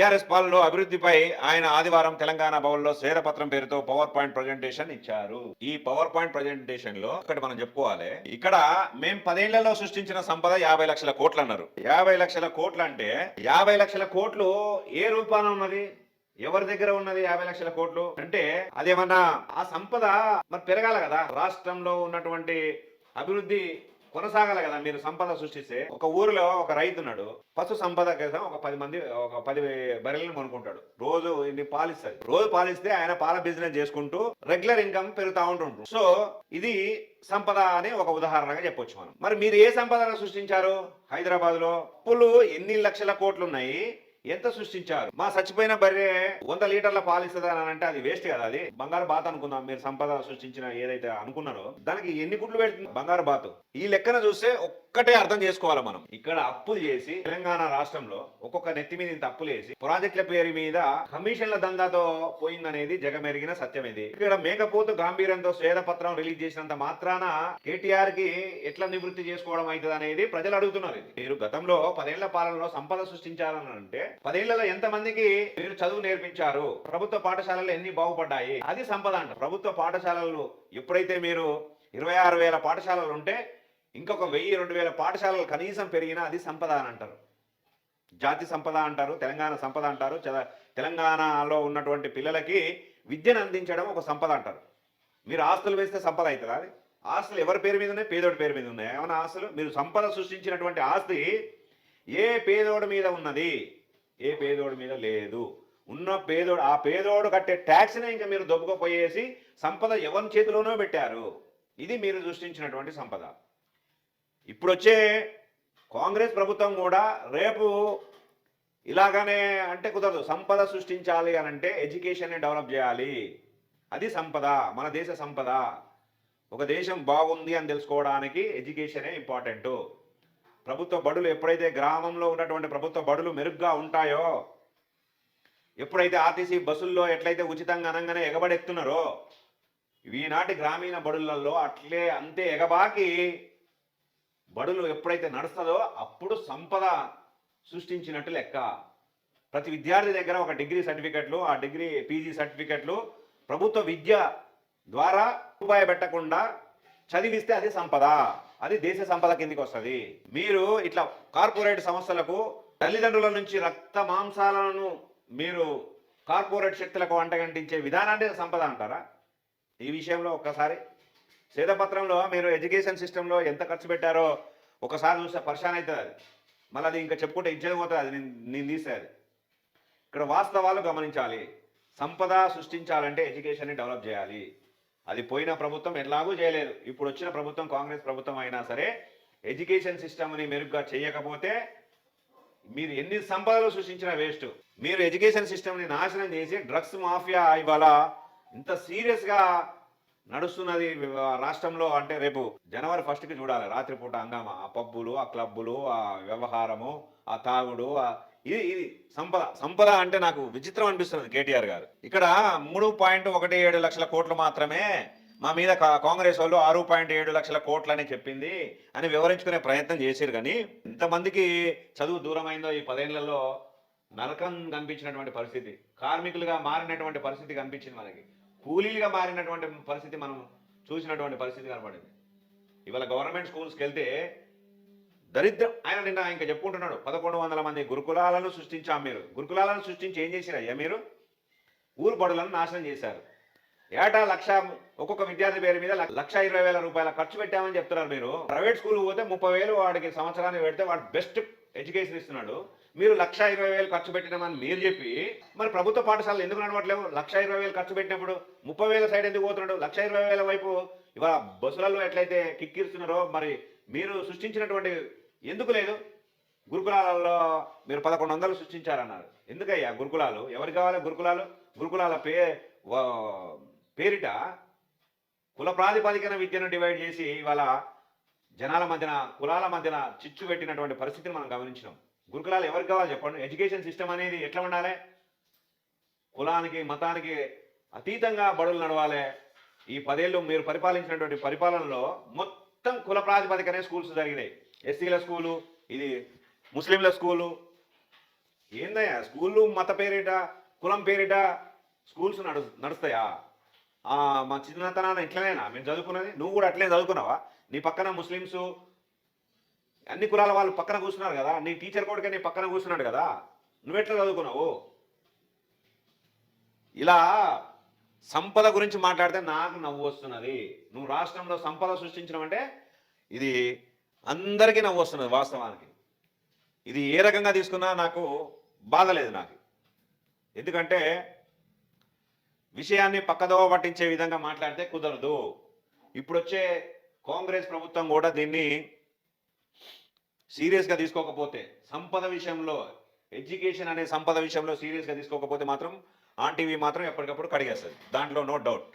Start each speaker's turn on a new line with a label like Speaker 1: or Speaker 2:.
Speaker 1: TRS పాలనలో అభివృద్ధిపై ఆయన ఆదివారం తెలంగాణ భవన్లో శ్వేతపత్రం పేరుతో పవర్ పాయింట్ ప్రజెంటేషన్ ఇచ్చారు. ఈ పవర్ పాయింట్ ప్రజెంటేషన్లో ఇక్కడ మనం చెప్పుకోవాలి. ఇక్కడ మేము పదేళ్ళలో సృష్టించిన సంపద యాభై లక్షల కోట్లు అన్నారు. యాభై లక్షల కోట్లు అంటే యాభై లక్షల కోట్లు ఏ రూపాన ఉన్నది? ఎవరి దగ్గర ఉన్నది యాభై లక్షల కోట్లు? అంటే అదేమన్నా ఆ సంపద మరి పెరగాల కదా? రాష్ట్రంలో ఉన్నటువంటి అభివృద్ధి కొనసాగాలి కదా మీరు సంపద సృష్టిస్తే. ఒక ఊరిలో ఒక రైతున్నాడు పశు సంపద కోసం ఒక పది మంది ఒక పది బర్రెలను కొనుక్కుంటాడు. రోజు ఇన్ని పాలిస్తాడు రోజు పాలిస్తే ఆయన పాల బిజినెస్ చేసుకుంటూ రెగ్యులర్ ఇన్కమ్ పెరుగుతా ఉంటుంటాడు సో ఇది సంపద అని ఒక ఉదాహరణగా చెప్పొచ్చు మనం. మరి మీరు ఏ సంపదను సృష్టించారు? హైదరాబాద్లో అప్పులు ఎన్ని లక్షల కోట్లు ఉన్నాయి ఎంత సృష్టించారు? మా చచ్చిపోయిన బర్రె వంద లీటర్ల పాలిస్తుంది అని అంటే అది వేస్ట్ కదా అది. బంగారు బాత్ అనుకుందాం మీరు సంపద సృష్టించిన ఏదైతే అనుకున్నారో దానికి ఎన్ని గుడ్లు పెడుతుంది? బంగారు బాత్. ఈ లెక్కన చూస్తే ఒక్కటే అర్థం చేసుకోవాలి మనం. ఇక్కడ అప్పులు చేసి తెలంగాణ రాష్ట్రంలో ఒక్కొక్క నెత్తి మీద ఇంత అప్పులు వేసి ప్రాజెక్టుల పేరు మీద కమిషన్ల దందాతో పోయిందనేది జగమెరిగిన సత్యం ఇది. ఇక్కడ మేకపోతు గాంభీర్యంతో శ్వేతపత్రం రిలీజ్ చేసినంత మాత్రాన కేటీఆర్కి ఎట్లా నివృత్తి చేసుకోవడం అవుతుంది అనేది ప్రజలు అడుగుతున్నారు ఇది. మీరు గతంలో పదేళ్ళ పాలనలో సంపద సృష్టించాలని అంటే పదేళ్ళలో ఎంత మందికి మీరు చదువు నేర్పించారు? ప్రభుత్వ పాఠశాలలు ఎన్ని బాగుపడ్డాయి? అది సంపద అంట ప్రభుత్వ పాఠశాలలు ఎప్పుడైతే మీరు ఇరవై ఆరు వేల పాఠశాలలు ఉంటే ఇంకొక వెయ్యి రెండు వేల పాఠశాలలు కనీసం పెరిగినా అది సంపద అని అంటారు. జాతి సంపద అంటారు తెలంగాణ సంపద అంటారు తెలంగాణలో ఉన్నటువంటి పిల్లలకి విద్యను అందించడం ఒక సంపద అంటారు. మీరు ఆస్తులు వేస్తే సంపద అవుతుందా అది? ఆస్తులు ఎవరి పేరు మీద ఉన్నాయి? పేదోడి పేరు మీద ఉన్నాయి? ఏమైనా ఆస్తులు? మీరు సంపద సృష్టించినటువంటి ఆస్తి ఏ పేదోడి మీద ఉన్నది? ఏ పేదోడి మీద లేదు. ఉన్న పేదోడు ఆ పేదోడు కట్టే ట్యాక్స్నే ఇంకా మీరు దొబ్బకపోయేసి సంపద ఎవరి చేతిలోనో పెట్టారు. ఇది మీరు సృష్టించినటువంటి సంపద. ఇప్పుడు వచ్చే కాంగ్రెస్ ప్రభుత్వం కూడా రేపు ఇలాగనే అంటే కుదరదు. సంపద సృష్టించాలి అని అంటే ఎడ్యుకేషన్ని డెవలప్ చేయాలి. అది సంపద మన దేశ సంపద. ఒక దేశం బాగుంది అని తెలుసుకోవడానికి ఎడ్యుకేషనే ఇంపార్టెంటు. ప్రభుత్వ బడులు ఎప్పుడైతే గ్రామంలో ఉన్నటువంటి ప్రభుత్వ బడులు మెరుగ్గా ఉంటాయో ఎప్పుడైతే ఆర్టీసీ బస్సుల్లో ఎట్లయితే ఉచితంగా అనగానే ఎగబడెత్తున్నారో ఈనాటి గ్రామీణ బడులలో అట్లే అంతే ఎగబాకి బడులు ఎప్పుడైతే నడుస్తుందో అప్పుడు సంపద సృష్టించినట్టు లెక్క. ప్రతి విద్యార్థి దగ్గర ఒక డిగ్రీ సర్టిఫికెట్లు ఆ డిగ్రీ పీజీ సర్టిఫికెట్లు ప్రభుత్వ విద్య ద్వారా రూపాయి పెట్టకుండా చదివిస్తే అది సంపద. అది దేశ సంపద కిందికి వస్తుంది. మీరు ఇట్లా కార్పొరేట్ సంస్థలకు తల్లిదండ్రుల నుంచి రక్త మాంసాలను మీరు కార్పొరేట్ శక్తులకు వంటగంటించే విధానాన్ని సంపద అంటారా? ఈ విషయంలో ఒక్కసారి శ్వేతపత్రంలో మీరు ఎడ్యుకేషన్ సిస్టంలో ఎంత ఖర్చు పెట్టారో ఒకసారి చూస్తే పరిశాన్ అవుతుంది అది. మళ్ళీ అది ఇంకా చెప్పుకుంటే ఇచ్చేది పోతుంది అది. నేను నేను తీసేది ఇక్కడ వాస్తవాలు గమనించాలి. సంపద సృష్టించాలంటే ఎడ్యుకేషన్ని డెవలప్ చేయాలి. అది పోయిన ప్రభుత్వం ఎలాగూ చేయలేదు. ఇప్పుడు వచ్చిన ప్రభుత్వం కాంగ్రెస్ ప్రభుత్వం అయినా సరే ఎడ్యుకేషన్ సిస్టమ్ని మెరుగ్గా చేయకపోతే మీరు ఎన్ని సంపదలు సృష్టించినా వేస్ట్. మీరు ఎడ్యుకేషన్ సిస్టమ్ని నాశనం చేసి డ్రగ్స్ మాఫియా ఇవాళ ఇంత సీరియస్గా నడుస్తున్నది రాష్ట్రంలో అంటే రేపు జనవరి ఫస్ట్కి చూడాలి. రాత్రిపూట హంగామా. ఆ పబ్బులు ఆ క్లబ్బులు ఆ వ్యవహారము ఆ తాగుడు ఆ ఇది ఇది సంపద సంపద అంటే నాకు విచిత్రం అనిపిస్తుంది కేటీఆర్ గారు. ఇక్కడ మూడు పాయింట్ ఒకటి ఏడు లక్షల కోట్లు మాత్రమే మా మీద కాంగ్రెస్ వాళ్ళు ఆరు పాయింట్ ఏడు లక్షల కోట్లు అని చెప్పింది అని వివరించుకునే ప్రయత్నం చేశారు కానీ ఇంతమందికి చదువు దూరమైందో ఈ పదేళ్ళలో నరకం కనిపించినటువంటి పరిస్థితి కార్మికులుగా మారినటువంటి పరిస్థితి కనిపించింది మనకి. కూలీలుగా మారినటువంటి పరిస్థితి మనం చూసినటువంటి పరిస్థితి కనపడింది. ఇవాళ గవర్నమెంట్ స్కూల్స్కి వెళ్తే దరిద్రం. ఆయన నిన్న ఇంకా చెప్పుకుంటున్నాడు పదకొండు వందల మంది గురుకులాలను సృష్టించాం మీరు. గురుకులాలను సృష్టించి ఏం చేసిరయ్యా మీరు? ఊరు బడులను నాశనం చేశారు. ఏటా లక్ష ఒక్కొక్క విద్యార్థి పేరు మీద లక్ష- లక్ష ఇరవై వేల రూపాయల ఖర్చు పెట్టామని చెప్తున్నారు మీరు. ప్రైవేట్ స్కూల్ పోతే ముప్పై వేలు వాడికి సంవత్సరానికి పెడితే వాడు బెస్ట్ ఎడ్యుకేషన్ ఇస్తున్నాడు. మీరు లక్ష ఇరవై వేలు ఖర్చు పెట్టినామని మీరు చెప్పి మరి ప్రభుత్వ పాఠశాలలు ఎందుకు నడవట్లేవు? లక్ష ఇరవై వేలు ఖర్చు పెట్టినప్పుడు ముప్పై వేల సైడ్ ఎందుకు పోతున్నాడు? లక్ష ఇరవై వేల వైపు ఇవాళ బస్సులలో ఎట్లయితే కిక్కిరుస్తున్నారో మరి మీరు సృష్టించినటువంటి ఎందుకు లేదు? గురుకులాలలో మీరు పదకొండు వందలు సృష్టించారన్నారు. ఎందుకయ్యా గురుకులాలు? ఎవరికి కావాలి గురుకులాలు? గురుకులాల పే పేరిట కుల ప్రాతిపదికన విద్యను డివైడ్ చేసి ఇవాళ జనాల మధ్యన కులాల మధ్యన చిచ్చు పెట్టినటువంటి పరిస్థితిని మనం గమనించినాం. గురుకులాలు ఎవరికి కావాలి చెప్పండి? ఎడ్యుకేషన్ సిస్టమ్ అనేది ఎట్లా ఉండాలి? కులానికి మతానికి అతీతంగా బడులు నడవాలి? ఈ పదేళ్ళు మీరు పరిపాలించినటువంటి పరిపాలనలో మొత్తం కుల ప్రాతిపదికనే స్కూల్స్ జరిగినాయి. ఎస్సీల స్కూలు ఇది ముస్లింల స్కూలు. ఏందయ్యా స్కూళ్ళు మత పేరిట కులం పేరిట స్కూల్స్ నడు నడుస్తాయా? మా చిన్నతనాన ఇట్లనేనా? మేము చదువుకున్నది? నువ్వు కూడా అట్లే చదువుకున్నావా? నీ పక్కన ముస్లిమ్స్ అన్ని కులాల వాళ్ళు పక్కన కూర్చున్నారు కదా? నీ టీచర్ కొడుకే నీ పక్కన కూర్చున్నాడు కదా? నువ్వెట్లా చదువుకున్నావు? ఇలా సంపద గురించి మాట్లాడితే నాకు నవ్వు వస్తున్నది. నువ్వు రాష్ట్రంలో సంపద సృష్టించడం అంటే ఇది అందరికీ నవ్వు వస్తున్నది వాస్తవానికి. ఇది ఏ రకంగా తీసుకున్నా నాకు బాధ లేదు నాకు. ఎందుకంటే విషయాన్ని పక్కదోవ పట్టించే విధంగా మాట్లాడితే కుదరదు. ఇప్పుడు వచ్చే కాంగ్రెస్ ప్రభుత్వం కూడా దీన్ని సీరియస్గా తీసుకోకపోతే సంపద విషయంలో ఎడ్యుకేషన్ అనే సంపద విషయంలో సీరియస్గా తీసుకోకపోతే మాత్రం ఆన్ టీవీ మాత్రం ఎప్పటికప్పుడు కడిగేస్తుంది. దాంట్లో నో డౌట్.